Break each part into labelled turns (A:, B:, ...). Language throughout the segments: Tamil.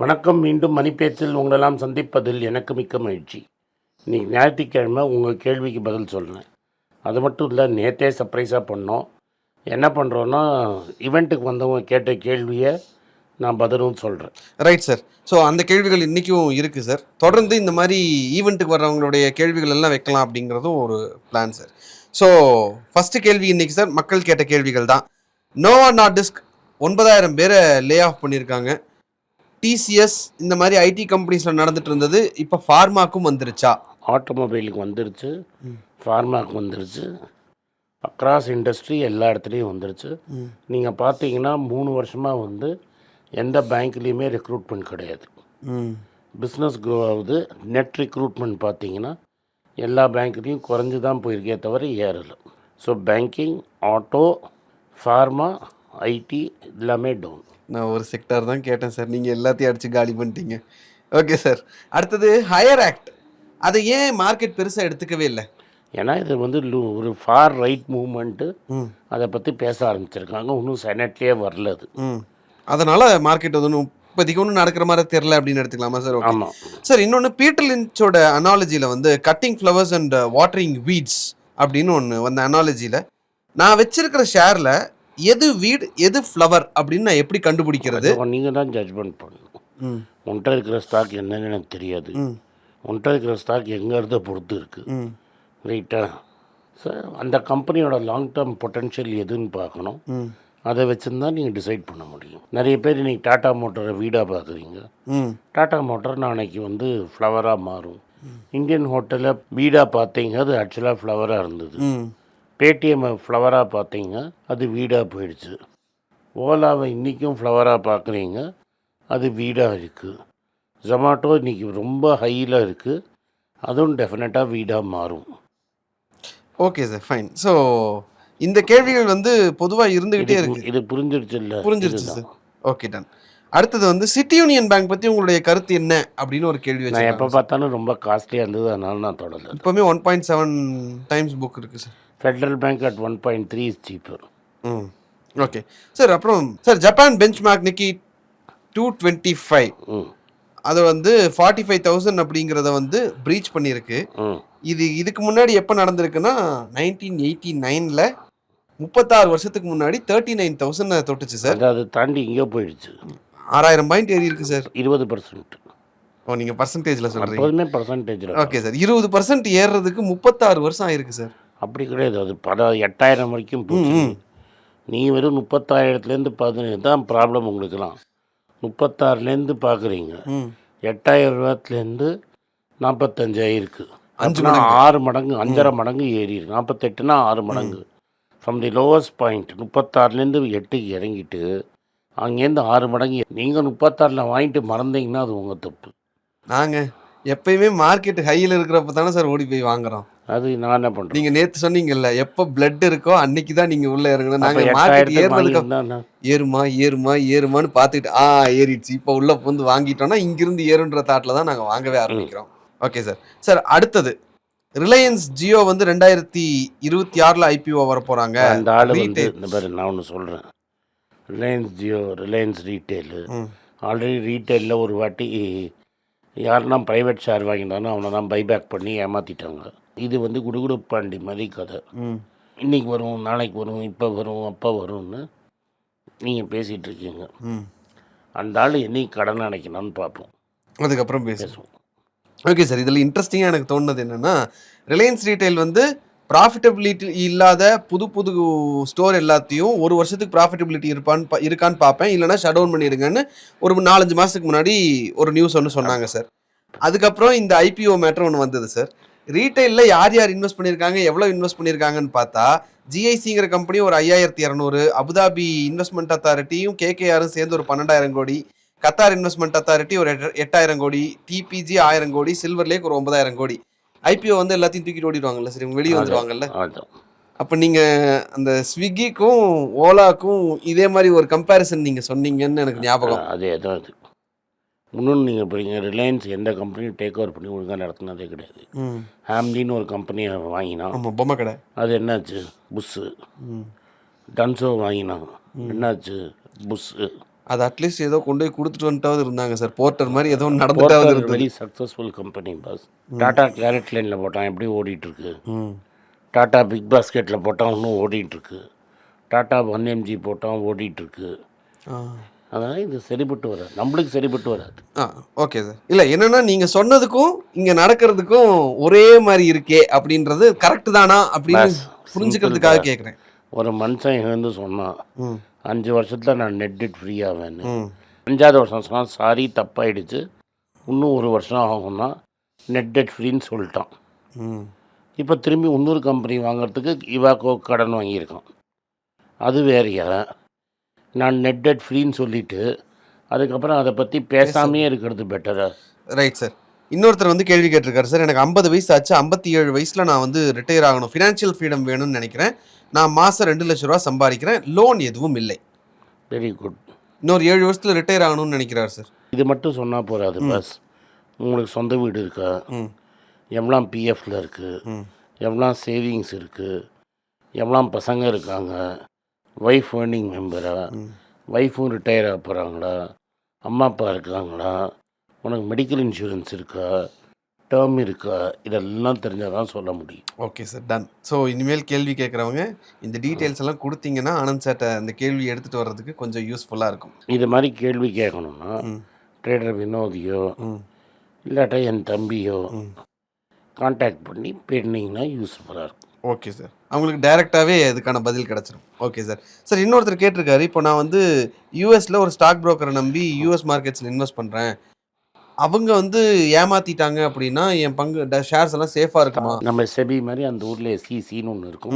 A: வணக்கம் மீண்டும் மணிப்பேச்சில் உங்களெல்லாம் சந்திப்பதில் எனக்கு மிக்க மகிழ்ச்சி. இன்றைக்கி ஞாயிற்றுக்கிழமை உங்கள் கேள்விக்கு பதில் சொல்கிறேன் அது மட்டும் இல்லை நேற்றே சர்ப்ரைஸாக பண்ணோம். என்ன பண்ணுறோன்னா ஈவெண்ட்டுக்கு வந்தவங்க கேட்ட கேள்வியை நான் பதிலும் சொல்கிறேன்
B: ரைட் சார் ஸோ அந்த கேள்விகள் இன்றைக்கும் இருக்குது சார் தொடர்ந்து இந்த மாதிரி ஈவெண்ட்டுக்கு வர்றவங்களுடைய கேள்விகள் எல்லாம் வைக்கலாம் அப்படிங்கிறதும் ஒரு பிளான் சார் ஸோ ஃபஸ்ட்டு கேள்வி இன்றைக்கி சார் மக்கள் கேட்ட கேள்விகள் தான். நோவா நார்டிஸ்க் ஒன்பதாயிரம் பேரை லே ஆஃப் பண்ணியிருக்காங்க. டிசிஎஸ் இந்த மாதிரி ஐடி கம்பெனிஸில் நடந்துட்டு இருந்தது. இப்போ ஃபார்மாக்கும் வந்துருச்சா?
A: ஆட்டோமொபைலுக்கு வந்துருச்சு. ஃபார்மாக்கு வந்துருச்சு. அக்ராஸ் இண்டஸ்ட்ரி எல்லா இடத்துலையும் வந்துருச்சு. நீங்கள் பார்த்தீங்கன்னா மூணு வருஷமாக வந்து எந்த பேங்க்லேயுமே ரெக்ரூட்மெண்ட் கிடையாது. பிஸ்னஸ் க்ரோ ஆகுது. நெட் ரெக்ரூட்மெண்ட் பார்த்தீங்கன்னா எல்லா பேங்க்லேயும் குறைஞ்சி தான் போயிருக்கே தவிர ஏறலை. So banking auto pharma IT எல்லாமே டவுன்
B: நான் ஒரு செக்டார் தான் கேட்டேன் சார் நீங்கள் எல்லாத்தையும் அடித்து காலி பண்ணிட்டீங்க. ஓகே சார் அடுத்தது ஹையர் ஆக்ட் அதை ஏன் மார்க்கெட் பெருசாக எடுத்துக்கவே இல்லை?
A: ஏன்னா இது வந்து ஒரு ஃபார் ரைட் மூமெண்ட்டு
B: ம்.
A: அதை பற்றி பேச ஆரம்பிச்சிருக்காங்க. இன்னும் செனட்லேயே வரல அது.
B: ம். அதனால மார்க்கெட் வந்து ஒன்றும் இப்போதைக்கு ஒன்றும் நடக்கிற மாதிரி தெரில அப்படின்னு எடுத்துக்கலாமா சார் ஓகே
A: ஆமாம்
B: சார் இன்னொன்று பீட்டர் லின்ச்சோட அனாலஜியில் வந்து cutting flowers and watering weeds அப்படின்னு ஒன்று வந்த அனாலஜியில் நான் வச்சிருக்கிற ஷேரில் எது வீட் எது ஃப்ளவர் அப்படின்னு நான் எப்படி கண்டுபிடிக்கிறது?
A: நீங்கள் தான் ஜட்ஜ்மெண்ட் பண்ணணும். உன்கிட்ட இருக்கிற ஸ்டாக் என்னன்னு எனக்கு தெரியாது. உன்கிட்ட இருக்கிற ஸ்டாக் எங்கே இருந்த பொறுத்து இருக்குது ரைட்டா சார் அந்த கம்பெனியோட லாங் டேர்ம் பொட்டன்ஷியல் எதுன்னு பார்க்கணும். அதை வச்சுருந்தா நீங்கள் டிசைட் பண்ண முடியும். நிறைய பேர் இன்றைக்கி டாட்டா மோட்டரை வீடாக பார்க்குறீங்க. டாட்டா மோட்டர் நாளைக்கு வந்து ஃப்ளவராக மாறும். இந்தியன் ஹோட்டலில் வீடாக பார்த்தீங்க அது ஆக்சுவலாக ஃப்ளவராக இருந்தது.
B: ம்
A: பேடிஎம் ஃப்ளவராக பார்த்தீங்க அது வீடாக போயிடுச்சு. ஓலாவை இன்றைக்கும் ஃப்ளவராக பார்க்குறீங்க அது வீடாக இருக்குது ஜொமாட்டோ இன்றைக்கி ரொம்ப ஹையில் இருக்குது அதுவும் டெஃபினட்டாக வீடாக மாறும்.
B: ஓகே சார் ஃபைன் ஸோ இந்த கேள்விகள் வந்து பொதுவாக இருந்துக்கிட்டே இருக்கு
A: இது புரிஞ்சிருச்சு இல்லை
B: புரிஞ்சிருச்சு சார் ஓகே டன் அடுத்தது வந்து சிட்டி யூனியன் பேங்க் பற்றி உங்களுடைய கருத்து என்ன அப்படின்னு ஒரு கேள்வி
A: நான் எப்போ பார்த்தாலும் ரொம்ப காஸ்ட்லியாக இருந்தது அதனால நான் தொடரல
B: இப்போவுமே one point seven times book இருக்குது sir
A: federal bank at one point three is cheaper
B: hmm okay sir அப்புறம் sir Japan benchmark Nikkei two twenty five அது வந்து ஃபார்ட்டி ஃபைவ் தௌசண்ட் அப்படிங்கிறத வந்து ப்ரீச் பண்ணியிருக்கு.
A: ம்
B: இது இதுக்கு முன்னாடி எப்போ நடந்திருக்குன்னா நைன்டீன் எயிட்டி நைனில் முப்பத்தாறு வருஷத்துக்கு முன்னாடி தேர்ட்டி நைன் தௌசண்ட் தொட்டுச்சு சார்
A: அதாவது தாண்டி இங்கே போயிடுச்சு.
B: ஆறாயிரம் பாயிண்ட் ஏறி இருக்கு சார்
A: இருபது பர்சன்ட்
B: ஓ நீங்கள் பர்சன்டேஜில் சொல்கிறீங்க
A: பர்சன்டேஜில்
B: ஓகே சார் இருபது பர்சன்ட் ஏறுறதுக்கு முப்பத்தாறு வருஷம் ஆயிருக்கு சார்
A: அப்படி கிடையாது. அது பல எட்டாயிரம் வரைக்கும் போச்சு. நீ வெறும் முப்பத்தாயிரத்துலேருந்து பதினேழு தான் ப்ராப்ளம் உங்களுக்குலாம் முப்பத்தாறுலேருந்து பார்க்குறீங்க. எட்டாயிரம் ரூபாத்துலேருந்து நாற்பத்தஞ்சாயிரம் இருக்குது
B: அஞ்சு
A: ஆறு மடங்கு அஞ்சரை மடங்கு ஏறி நாற்பத்தெட்டுனா ஆறு மடங்கு. ஃப்ரம் தி லோவஸ்ட் பாயிண்ட் முப்பத்தாறுலேருந்து எட்டுக்கு இறங்கிட்டு அங்கேருந்து ஆறு மடங்கு. நீங்கள் முப்பத்தாறில் வாங்கிட்டு மறந்தீங்கன்னா அது உங்கள் தப்பு.
B: நாங்கள் எப்பயுமே மார்க்கெட் ஹையில் இருக்கிறப்ப தானே சார் ஓடி போய் வாங்குறோம்.
A: அது நான் என்ன பண்ணுறேன்
B: நீங்க நேத்து சொன்னீங்கல்ல எப்போ பிளட் இருக்கோ அன்னைக்கு தான் நீங்க உள்ள இறங்கணும். நாங்க மார்க்கெட் ஏறினதுக்கு ஏறுமா ஏறுமா ஏறுமான்னு பார்த்துக்கிட்டு ஆ ஏறிடுச்சு. இப்போ உள்ள வந்து வாங்கிட்டோம்னா இங்கிருந்து ஏறுன்ற தாட்டில் தான் நாங்க வாங்கவே ஆரம்பிக்கிறோம். ஓகே சார் சார் அடுத்தது. ரிலையன்ஸ் ஜியோ வந்து ரெண்டாயிரத்தி இருபத்தி ஆறுல ஐபிஓ வர போறாங்க
A: அந்த ஆள் வந்து. இந்த மாதிரி நான் ஒன்று சொல்கிறேன் Reliance Jio Reliance retail already ரீட்டெயிலில் ஒரு வாட்டி யாருன்னா ப்ரைவேட் ஷேர் வாங்கிட்டானோ அவனை தான் பைபேக் பண்ணி ஏமாற்றிட்டாங்க இது வந்து குடுகுடு பாண்டி மாதிரி கதை.
B: ம்.
A: இன்னைக்கு வரும் நாளைக்கு வரும் இப்போ வரும் அப்போ வரும்னு நீங்கள் பேசிகிட்டு இருக்கீங்க.
B: ம்.
A: அந்த ஆள் என்னைக்கு கடன் அடைக்கணும்னு பார்ப்போம்.
B: அதுக்கப்புறம் பேசுவோம். ஓகே சார் இதில் இன்ட்ரெஸ்டிங்காக எனக்கு தோணுது என்னன்னா ரிலையன்ஸ் ரீட்டைல் வந்து ப்ராஃபிட்டபிலிட்டி இல்லாத புது புது ஸ்டோர் எல்லாத்தையும் ஒரு வருஷத்துக்கு ப்ராஃபிட்டபிலிட்டி இருப்பான்னு பா- இருக்கான்னு பார்ப்பேன். இல்லைனா ஷட் டவுன் பண்ணிடுங்கன்னு ஒரு நாலஞ்சு மாதத்துக்கு முன்னாடி ஒரு நியூஸ் ஒன்று சொன்னாங்க சார் அதுக்கப்புறம் இந்த ஐபிஓ மேட்டர் ஒன்று வந்தது சார் ரீட்டைலில் யார் யார் இன்வெஸ்ட் பண்ணியிருக்காங்க எவ்வளோ இன்வெஸ்ட் பண்ணியிருக்காங்கன்னு பார்த்தா ஜிஐசிங்கிற கம்பெனி ஒரு ஐயாயிரத்தி இரநூறு அபுதாபி இன்வெஸ்ட்மெண்ட் அத்தாரிட்டியும் கேகேஆரும் சேர்ந்து ஒரு பன்னெண்டாயிரம் கோடி கத்தார் இன்வெஸ்ட்மெண்ட் அத்தாரிட்டி ஒரு எட்டு- எட்டாயிரம் கோடி டிபிஜி ஆயிரம் கோடி சில்வர் லேக் ஒரு ஒன்பதாயிரம் கோடி. ஐபிஓ வந்து எல்லாத்தையும் தூக்கிட்டு ஓடிடுவாங்கல்ல சரி இவங்க வெளியே வந்துருவாங்கல்ல?
A: அதுதான்
B: அப்போ நீங்கள் அந்த ஸ்விக்கிக்கும் ஓலாக்கும் இதே மாதிரி ஒரு கம்பேரிசன் நீங்கள் சொன்னீங்கன்னு எனக்கு ஞாபகம்.
A: அதே தான் அது. இன்னொன்று நீங்கள் போறீங்க ரிலையன்ஸ் எந்த கம்பெனியும் டேக் ஓவர் பண்ணி ஒழுங்காக நடத்துனதே கிடையாது. ஹேம்லின்னு ஒரு கம்பெனியை வாங்கினான்.
B: ஆமாம் பொம்மை கடை.
A: அது என்னாச்சு? புஸ்ஸு டன்சோ வாங்கினான். என்னாச்சு? புஸ்ஸு
B: அது அட்லீஸ்ட் ஏதோ கொண்டு போய் கொடுத்துட்டு வந்துட்டாவது இருந்தாங்க சார். போர்ட்டர் மாதிரி ஏதோ நடந்துட்டாவது இருந்தது.
A: Very successful company boss Tata Claret லைனில் போட்டான் எப்படி ஓடிட்டு இருக்கு
B: ம்
A: டாடா பிக் பாஸ்கெட்டில் போட்டான் இன்னும் ஓடிட்டு இருக்கு டாடா ஒன் எம்ஜி போட்டான் ஓடிட்டு இருக்கு
B: ஆ.
A: அதனால் இது சரிப்பட்டு வராது. நம்மளுக்கு சரிப்பட்டு வராது.
B: ஆ ஓகே சார் இல்லை என்னன்னா நீங்கள் சொன்னதுக்கும் இங்கே நடக்கிறதுக்கும் ஒரே மாதிரி இருக்கே அப்படின்றது கரெக்ட் தானா? அப்படின்னு புரிஞ்சுக்கிறதுக்காக கேட்குறேன்
A: ஒரு மனுஷன் எழுந்து சொன்னான்
B: ம்.
A: அஞ்சு வருஷத்தில் நான் நெட் டெட் ஃப்ரீ ஆவேன்னு.
B: ம்.
A: அஞ்சாவது வருஷம் சொன்னான் சாரி தப்பாயிடுச்சு. இன்னும் ஒரு வருஷம் ஆகும்னா நெட் டெட் ஃப்ரீன்னு சொல்லிட்டான் இப்போ திரும்பி இன்னொரு கம்பெனி வாங்குறதுக்கு இவாக்கோ கடன் வாங்கியிருக்கான். அது வேறையா? நான் நெட் டெட் ஃப்ரீன்னு சொல்லிட்டு அதுக்கப்புறம் அதை பற்றி பேசாமையே இருக்கிறது பெட்டரா
B: ரைட் சார் இன்னொருத்தர் வந்து கேள்வி கேட்டிருக்காரு சார் எனக்கு ஐம்பது வயசு ஆச்சு ஐம்பத்தி ஏழு வயசில் நான் வந்து ரிட்டையர் ஆகணும். ஃபினான்ஷியல் ஃப்ரீடம் வேணும்னு நினைக்கிறேன். நான் மாதம் ரெண்டு லட்ச ரூபா சம்பாதிக்கிறேன். லோன் எதுவும் இல்லை.
A: வெரி குட்
B: இன்னொரு ஏழு வருஷத்தில் ரிட்டையர் ஆகணும்னு நினைக்கிறார் சார்.
A: இது மட்டும் சொன்னால் போகாது பஸ் உங்களுக்கு சொந்த வீடு இருக்கா?
B: ம்.
A: எவ்வளோ பிஎஃப்ல இருக்குது
B: ம்.
A: எவ்வளோ சேவிங்ஸ் இருக்குது எவ்வளோ பசங்க இருக்காங்க. ஒய்ஃப் ஏர்னிங் மெம்பரா ஒய்ஃபும் ரிட்டையர் ஆக போகிறாங்களா அம்மா அப்பா இருக்காங்களா? உனக்கு மெடிக்கல் இன்சூரன்ஸ் இருக்கா? டேர்ம் இருக்கா? இதெல்லாம் தெரிஞ்சால் தான் சொல்ல முடியும்.
B: ஓகே சார் டன் ஸோ இனிமேல் கேள்வி கேட்குறவங்க இந்த டீட்டெயில்ஸ் எல்லாம் கொடுத்தீங்கன்னா ஆனந்த் சார்ட்ட அந்த கேள்வி எடுத்துகிட்டு வர்றதுக்கு கொஞ்சம் யூஸ்ஃபுல்லாக இருக்கும்.
A: இது மாதிரி கேள்வி கேட்கணும்னா ட்ரேடர் வினோதியோ
B: ம்.
A: இல்லாட்டா என் தம்பியோ
B: ம்.
A: காண்டாக்ட் பண்ணி பேடினீங்கன்னா யூஸ்ஃபுல்லாக இருக்கும்.
B: ஓகே சார் அவங்களுக்கு டைரெக்டாகவே அதுக்கான பதில் கிடச்சிரும். ஓகே சார் சார் இன்னொருத்தர் கேட்டிருக்காரு. இப்போ நான் வந்து யூஎஸில் ஒரு ஸ்டாக் புரோக்கரை நம்பி யூஎஸ் மார்க்கெட்ஸில் இன்வெஸ்ட் பண்ணுறேன் அவங்க வந்து ஏமாத்திட்டாங்க அப்படின்னா என் பங்கு ஷேர்ஸ் எல்லாம் சேஃபாக இருக்குமா?
A: நம்ம செபி மாதிரி அந்த ஊரில் எஸ்சிசின்னு ஒன்று இருக்கும்.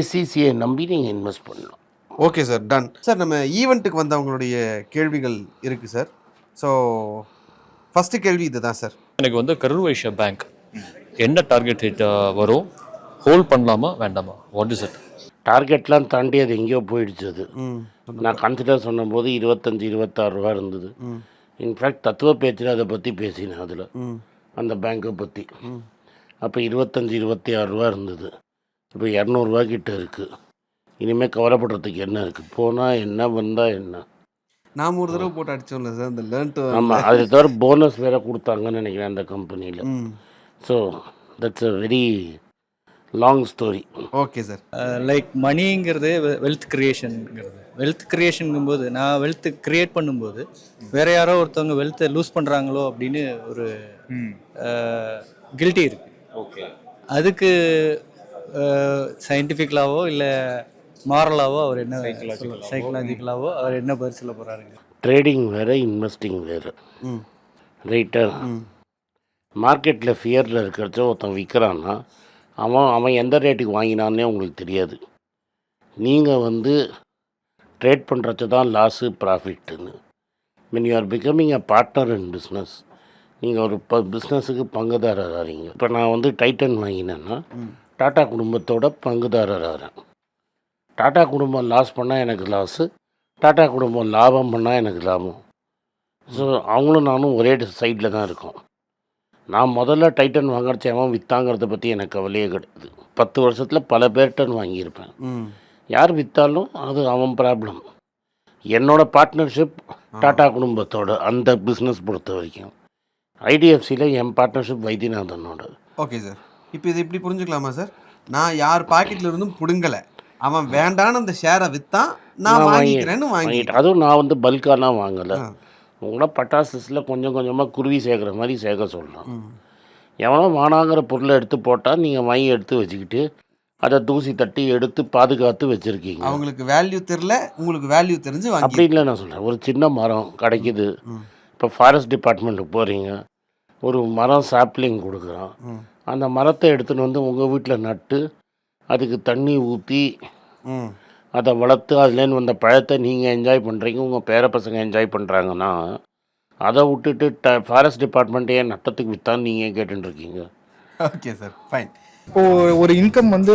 A: எஸ்சிசியை நம்பி நீங்கள் இன்வெஸ்ட் பண்ணலாம்.
B: ஓகே சார் டன் சார் நம்ம ஈவெண்ட்டுக்கு வந்தவங்களுடைய கேள்விகள் இருக்குது சார் ஸோ ஃபஸ்ட்டு கேள்வி இதுதான் சார்
C: எனக்கு வந்து கரூர் வைஷ்யா பேங்க் என்ன டார்கெட் ரேட் வரும்? ஹோல்ட் பண்ணலாமா வேண்டாமா? வாட் இஸ் இட்
A: டார்கெட்லாம் தாண்டி அது எங்கேயோ போயிடுச்சு அது. நான் கன்சிடர் சொன்னபோது இருபத்தஞ்சி இருபத்தாறு ரூபா இருந்தது. இன்ஃபேக்ட் தத்துவ பேச்சில் அதை பற்றி பேசினேன் அதில். அந்த பேங்க்கை பற்றி அப்போ இருபத்தஞ்சி இருபத்தி ஆறு ரூபா இருந்தது. இப்போ இரநூறுவா கிட்ட இருக்குது இனிமேல் கவலைப்படுறதுக்கு என்ன இருக்குது போனால் என்ன வந்தால் என்ன?
B: நாம் ஒரு தடவை போட்டு அடிச்சோம்ல சார் இந்த லேர்ன் டு
A: ஆமாம் அது தவிர போனஸ் வேறு கொடுத்தாங்கன்னு நினைக்கிறேன் அந்த கம்பெனியில் so that's a very long story
B: okay sir
D: like மணிங்கிறது wealth கிரியேஷனுங்கிறது வெல்த் கிரியேஷனுங்கும்போது நான் வெல்த் கிரியேட் பண்ணும்போது வேற யாரோ ஒருத்தவங்க வெல்த்தை லூஸ் பண்ணுறாங்களோ அப்படின்னு ஒரு கில்ட்டி இருக்கு.
C: ஓகே
D: அதுக்கு சயின்டிஃபிக்கலாவோ இல்லை மாரலாவோ அவர் என்ன சைக்கலாஜிக்கலாவோ அவர் என்ன பதில் சொல்ல போகிறாருங்க
A: ட்ரேடிங் வேறு இன்வெஸ்டிங் வேறு.
B: ம்.
A: ரைட்டா
B: ம்.
A: மார்க்கெட்டில் ஃபியரில் இருக்கிறச்ச ஒருத்தன் விற்கிறான்னா அவன் அவன் எந்த ரேட்டுக்கு வாங்கினான்னே உங்களுக்கு தெரியாது. நீங்கள் வந்து ட்ரேட் பண்ணுறச்ச தான் loss ப்ராஃபிட்டுன்னு mean you are becoming a partner in business நீங்கள் ஒரு ப பிஸ்னஸுக்கு பங்குதாரர் ஆறீங்க இப்போ நான் வந்து டைட்டன் வாங்கினேன்னா
B: ம்.
A: டாடா குடும்பத்தோட பங்குதாரர் ஆகிறேன் டாடா குடும்பம் லாஸ் பண்ணால் எனக்கு லாஸு டாடா குடும்பம் லாபம் பண்ணால் எனக்கு லாபம். ஸோ அவங்களும் நானும் ஒரே சைடில் தான் இருக்கோம். நான் முதல்ல டைட்டன் வாங்குறச்ச அவன் விற்றாங்கிறத பற்றி எனக்கு கவலையே கிடையாது. பத்து வருஷத்தில் பல பேர்டன் வாங்கியிருப்பேன். யார் விற்றாலும் அது அவன் ப்ராப்ளம் என்னோட பார்ட்னர்ஷிப் டாடா குடும்பத்தோட அந்த பிஸ்னஸ் பொறுத்த வரைக்கும். ஐடிஎஃப்சியில் என் பார்ட்னர்ஷிப் வைத்தியநாதனோட.
B: ஓகே சார் இப்போ இது இப்படி புரிஞ்சுக்கலாமா சார் நான் யார் பாக்கெட்ல இருந்தும் புடுங்கல. அவன் வேண்டான்னு அந்த ஷேரை வித்தான் நான் வாங்கிக்கிறேன்னு வாங்கி
A: வாங்கிட்டு. அதுவும் நான் வந்து பல்காலாம் வாங்கலை. உங்கள பட்டாசுஸில் கொஞ்சம் கொஞ்சமாக குருவி சேர்க்குற மாதிரி சேர்க்க சொல்லலாம். எவனோ வானாங்கிற பொருளை எடுத்து போட்டால் நீங்கள் வாங்கி எடுத்து வச்சுக்கிட்டு அதை தூசி தட்டி எடுத்து பாதுகாத்து வச்சுருக்கீங்க
B: அவங்களுக்கு வேல்யூ தெரியல உங்களுக்கு வேல்யூ தெரிஞ்சு
A: அப்படி இல்லை நான் சொல்கிறேன் ஒரு சின்ன மரம் கிடைக்குது. இப்போ ஃபாரஸ்ட் டிபார்ட்மெண்ட்டுக்கு போகிறீங்க ஒரு மரம் சாப்ளிங் கொடுக்குறான்
B: ம்.
A: அந்த மரத்தை எடுத்துன்னு வந்து உங்கள் வீட்டில் நட்டு அதுக்கு தண்ணி ஊற்றி அதை வளர்த்து அதுலேருந்து வந்த பழத்தை நீங்கள் என்ஜாய் பண்ணுறீங்க உங்கள் பேர பசங்க என்ஜாய் பண்ணுறாங்கன்னா அதை விட்டுட்டு ட ஃபாரஸ்ட் டிபார்ட்மெண்ட்டே நட்டத்துக்கு விற்றான்னு நீங்கள் கேட்டுருக்கீங்க
B: ஓகே சார் ஃபைன்
E: இப்போ ஒரு இன்கம் வந்து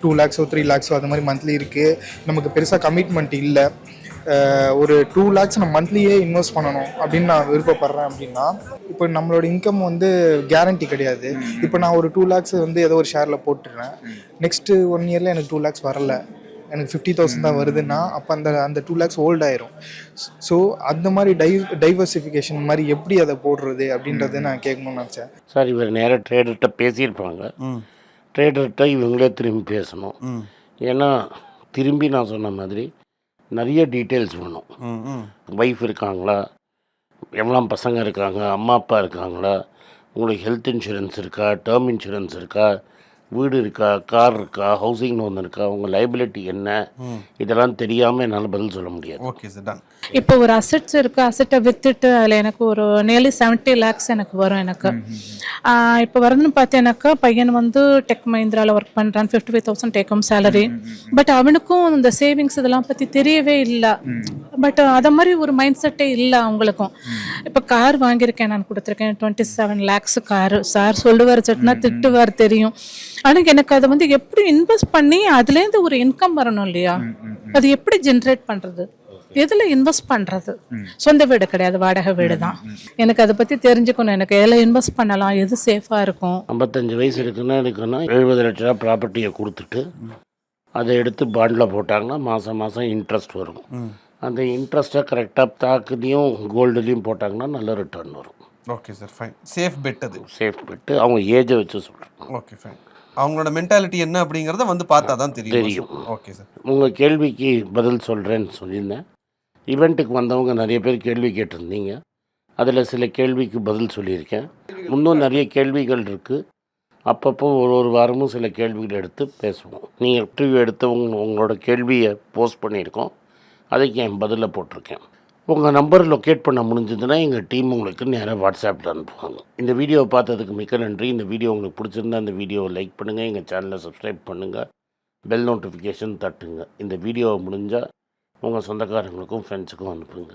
E: டூ லேக்ஸோ த்ரீ லேக்ஸோ அது மாதிரி மந்த்லி இருக்குது நமக்கு பெருசாக கமிட்மெண்ட் இல்லை. ஒரு டூ லேக்ஸ் நான் மந்த்லியே இன்வெஸ்ட் பண்ணணும் அப்படின்னு நான் விருப்பப்படுறேன் அப்படின்னா இப்போ நம்மளோட இன்கம் வந்து கேரண்டி கிடையாது. இப்போ நான் ஒரு டூ லேக்ஸ் வந்து ஏதோ ஒரு ஷேரில் போட்டுறேன் நெக்ஸ்ட்டு ஒன் இயரில் எனக்கு டூ லேக்ஸ் வரல. எனக்கு ஃபிஃப்டி தௌசண்ட் தான் வருதுன்னா அப்போ அந்த அந்த டூ லேக்ஸ் ஓல்ட் ஆயிரும். ஸோ அந்த மாதிரி டை டைவர்சிஃபிகேஷன் மாதிரி எப்படி அதை போடுறது அப்படின்றத நான் கேட்கணும்னு நினச்சேன்.
A: சார் இவர் நேராக ட்ரேடர்கிட்ட பேசியிருப்பாங்க. ட்ரேடர்கிட்ட இவங்களே திரும்பி பேசணும். ஏன்னா திரும்பி நான் சொன்ன மாதிரி நிறைய டீட்டெயில்ஸ் வேணும்.
B: ம் ம்.
A: ஒய்ஃப் இருக்காங்களா? எவ்வளோ பசங்க இருக்காங்க? அம்மா அப்பா இருக்காங்களா? உங்களுக்கு ஹெல்த் இன்சூரன்ஸ் இருக்கா? டேர்ம் இன்சூரன்ஸ் இருக்கா? வீடு இருக்கா கார் இருக்கா ஹவுசிங் லோன் இருக்கா உங்கள் லைபிலிட்டி என்ன இதெல்லாம் தெரியாமல் என்னால் பதில் சொல்ல முடியாது.
B: ஓகே சார் டன்
F: இப்போ ஒரு அசெட்ஸ் இருக்கு அசெட்டை வித்துட்டு அதில் எனக்கு ஒரு நியர்லி செவன்ட்டி லேக்ஸ் எனக்கு வரும் எனக்கு. இப்போ வரதுன்னு பார்த்தேனாக்கா பையன் வந்து டெக் மஹிந்திராவில் ஒர்க் பண்ணுறான் ஃபிஃப்டி ஃபைவ் தௌசண்ட் டேக்கும் சேலரி பட் அவனுக்கும் இந்த சேவிங்ஸ் இதெல்லாம் பற்றி தெரியவே இல்லை. பட் அதை மாதிரி ஒரு மைண்ட் செட்டே இல்லை அவங்களுக்கும். இப்போ கார் வாங்கியிருக்கேன் நான் கொடுத்துருக்கேன் twenty seven lakhs car sir சொல்லுவார் சட்டுனா திட்டுவார் தெரியும். ஆனால் எனக்கு அதை வந்து எப்படி இன்வெஸ்ட் பண்ணி அதுலேருந்து ஒரு இன்கம் வரணும் இல்லையா? அது எப்படி ஜென்ரேட் பண்ணுறது எதில் இன்வெஸ்ட் பண்ணுறது சொந்த வீடு கிடையாது வாடகை வீடு தான். எனக்கு அதை பற்றி தெரிஞ்சுக்கணும். எனக்கு எதில் இன்வெஸ்ட் பண்ணலாம் எது சேஃபாக இருக்கும்?
A: ஐம்பத்தஞ்சு வயசு இருக்குன்னா இருக்குன்னா எழுபது லட்ச ரூபா ப்ராப்பர்ட்டியை கொடுத்துட்டு அதை எடுத்து பாண்டில் போட்டாங்கன்னா மாதம் மாதம் இன்ட்ரெஸ்ட் வரும். அந்த இன்ட்ரெஸ்ட்டை கரெக்டாக தாக்குலையும் கோல்டுலேயும் போட்டாங்கன்னா நல்ல ரிட்டர்ன் வரும்.
B: Okay sir fine safe bet அது.
A: சேஃப் பெட்டு அவங்க ஏஜை வச்சு சொல்கிறேன்
B: ஓகே ஃபைன் அவங்களோட மென்டாலிட்டி என்ன அப்படிங்கறத வந்து பார்த்தா தான் தெரியும்.
A: தெரியும்.
B: ஓகே சார்
A: உங்கள் கேள்விக்கு பதில் சொல்கிறேன்னு சொல்லியிருந்தேன். ஈவெண்ட்டுக்கு வந்தவங்க நிறைய பேர் கேள்வி கேட்டிருந்தீங்க. அதில் சில கேள்விக்கு பதில் சொல்லியிருக்கேன். இன்னும் நிறைய கேள்விகள் இருக்குது அப்பப்போ ஒரு ஒரு வாரமும் சில கேள்விகள் எடுத்து பேசுவோம். நீங்கள் இன்டர்வியூ எடுத்து உங்க உங்களோட கேள்வியை போஸ்ட் பண்ணியிருக்கோம். அதுக்கு என் பதிலை போட்டிருக்கேன். உங்கள் நம்பர் லொக்கேட் பண்ண முடிஞ்சதுன்னா எங்கள் டீம் உங்களுக்கு நேராக வாட்ஸ்அப்பில் அனுப்புவாங்க. இந்த வீடியோவை பார்த்ததுக்கு மிக்க நன்றி. இந்த வீடியோ உங்களுக்கு பிடிச்சிருந்தா இந்த வீடியோவை லைக் பண்ணுங்கள் எங்கள் சேனலை சப்ஸ்கிரைப் பண்ணுங்கள் பெல் நோட்டிஃபிகேஷன் தட்டுங்க. இந்த வீடியோவை முடிஞ்சால் உங்கள் சொந்தக்காரங்களுக்கும் ஃப்ரெண்ட்ஸுக்கும் அனுப்புங்க.